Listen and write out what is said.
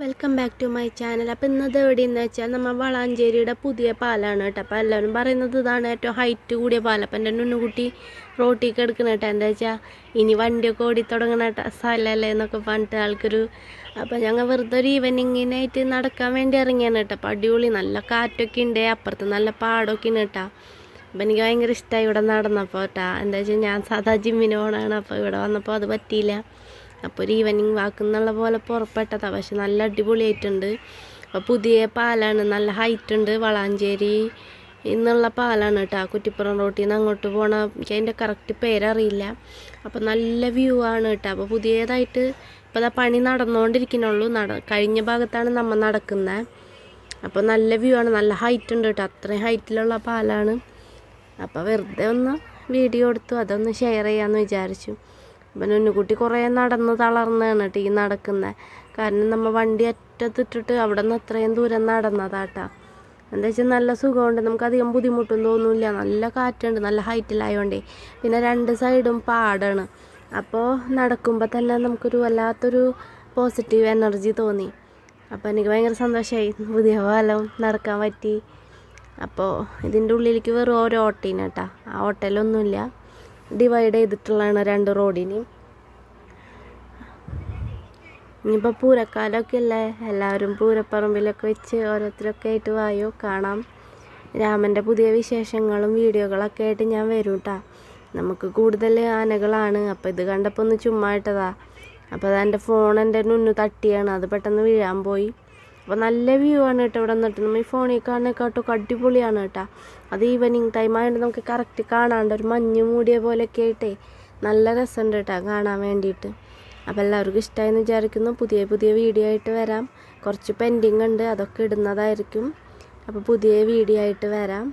Welcome back to my channel അപ്പോൾ ഇന്നത് എവിടെയെന്ന് വെച്ചാൽ നമ്മൾ വളാഞ്ചേരിയുടെ പുതിയ പാലാണ് കേട്ടോ. അപ്പോൾ എല്ലാവരും പറയുന്നത് ഇതാണ് ഏറ്റവും ഹൈറ്റ് കൂടിയ പാലം അപ്പം എന്റെ നുണ്ണുകുട്ടി റോട്ടിക്ക് എടുക്കണം കേട്ടോ. എന്താ വെച്ചാൽ ഇനി വണ്ടിയൊക്കെ ഓടി തുടങ്ങണ സ്ഥലമല്ലേ എന്നൊക്കെ പറഞ്ഞിട്ട് ആൾക്കൊരു അപ്പോൾ ഞങ്ങൾ വെറുതെ ഒരു ഈവനിങ്ങിനായിട്ട് നടക്കാൻ വേണ്ടി ഇറങ്ങിയാണ് കേട്ടോ. അപ്പോൾ അടിപൊളി നല്ല കാറ്റൊക്കെ ഉണ്ട്. അപ്പുറത്ത് നല്ല പാടമൊക്കെ ഉണ്ട് കേട്ടോ. അപ്പം എനിക്ക് ഭയങ്കര ഇഷ്ടമായി ഇവിടെ നടന്നപ്പോൾ കേട്ടോ. എന്താ വെച്ചാൽ ഞാൻ സാധാ ജിമ്മിന് പോകണമാണ് അപ്പോൾ ഇവിടെ വന്നപ്പോൾ അത് പറ്റിയില്ല. അപ്പോൾ ഒരു ഈവനിങ് വാക്ക് എന്നുള്ള പോലെ പുറപ്പെട്ടതാണ് പക്ഷെ നല്ല അടിപൊളിയായിട്ടുണ്ട്. അപ്പോൾ പുതിയ പാലാണ് നല്ല ഹൈറ്റ് ഉണ്ട്. വളാഞ്ചേരി എന്നുള്ള പാലാണ് കേട്ടോ കുറ്റിപ്പുറം റോട്ടിൽ നിന്ന് അങ്ങോട്ട് പോണ. എനിക്ക് അതിന്റെ കറക്റ്റ് പേരറിയില്ല. അപ്പോൾ നല്ല വ്യൂ ആണ് കേട്ടോ. അപ്പോൾ പുതിയതായിട്ട് ഇപ്പോൾ അതാ പണി നടന്നുകൊണ്ടിരിക്കുന്നുള്ളൂ നട കഴിഞ്ഞ ഭാഗത്താണ് നമ്മൾ നടക്കുന്നത് അപ്പോൾ നല്ല വ്യൂ ആണ്. നല്ല ഹൈറ്റ് ഉണ്ട് കേട്ടോ. അത്രയും ഹൈറ്റിലുള്ള പാലാണ്. അപ്പോൾ വെറുതെ ഒന്ന് വീഡിയോ എടുത്തു. അതൊന്ന് ഷെയർ ചെയ്യാമെന്ന് വിചാരിച്ചു. അപ്പം നുന്നുകുട്ടി കുറേ നടന്ന് തളർന്നാണ് കേട്ടോ ഈ നടക്കുന്നത് കാരണം നമ്മൾ വണ്ടി അറ്റത്തിട്ടിട്ട് അവിടെ നിന്ന് അത്രയും ദൂരം നടന്നതാട്ടാ. എന്താ വെച്ചാൽ നല്ല സുഖമുണ്ട്. നമുക്ക് അധികം ബുദ്ധിമുട്ടും തോന്നില്ല. നല്ല കാറ്റുണ്ട്. നല്ല ഹൈറ്റിലായതുകൊണ്ടേ പിന്നെ രണ്ട് സൈഡും പാടാണ്. അപ്പോൾ നടക്കുമ്പോൾ തന്നെ നമുക്കൊരു വല്ലാത്തൊരു പോസിറ്റീവ് എനർജി തോന്നി. അപ്പോൾ എനിക്ക് ഭയങ്കര സന്തോഷമായി പുതിയ കാലം നടക്കാൻ പറ്റി. അപ്പോൾ ഇതിന്റെ ഉള്ളിലേക്ക് വെറും ഓരോ ഓട്ടീനാട്ടാ. ആ ഓട്ടയിലൊന്നുമില്ല ഡിവൈഡ് ചെയ്തിട്ടുള്ളതാണ് രണ്ട് റോഡിനെയും. ഇനിയിപ്പോൾ പൂരക്കാലമൊക്കെ അല്ലേ? എല്ലാവരും പൂരപ്പറമ്പിലൊക്കെ വെച്ച് ഓരോരുത്തരൊക്കെ ആയിട്ട് വായോ? കാണാം. രാമന്റെ പുതിയ വിശേഷങ്ങളും വീഡിയോകളൊക്കെ ആയിട്ട് ഞാൻ വരും കേട്ടോ നമുക്ക് കൂടുതൽ ആനകളാണ്. അപ്പോൾ ഇത് കണ്ടപ്പോൾ ഒന്ന് ചുമ്മാ ഇട്ടതാ. അപ്പോൾ അത് എന്റെ ഫോൺ എന്റെ നുന്നു തട്ടിയാണ്. അത് പെട്ടെന്ന് വീഴാൻ പോയി. അപ്പോൾ നല്ല വ്യൂ ആണ് കേട്ടോ ഇവിടെ നിന്നിട്ട് നമ്മൾ ഈ ഫോണിൽ കാണുന്നേക്കാട്ടൊക്കെ അടിപൊളിയാണ് കേട്ടോ. അത് ഈവനിങ് ടൈം ആയതുകൊണ്ട് നമുക്ക് കറക്റ്റ് കാണാണ്ട് ഒരു മഞ്ഞ് മൂടിയ പോലെയൊക്കെ ആയിട്ടേ നല്ല രസമുണ്ട് കേട്ടോ കാണാൻ വേണ്ടിയിട്ട് അപ്പോൾ എല്ലാവർക്കും ഇഷ്ടമായെന്ന് വിചാരിക്കുന്നു. പുതിയ പുതിയ വീഡിയോ ആയിട്ട് വരാം. കുറച്ച് പെൻഡിങ് ഉണ്ട് അതൊക്കെ ഇടുന്നതായിരിക്കും. അപ്പോൾ പുതിയ വീഡിയോ ആയിട്ട് വരാം.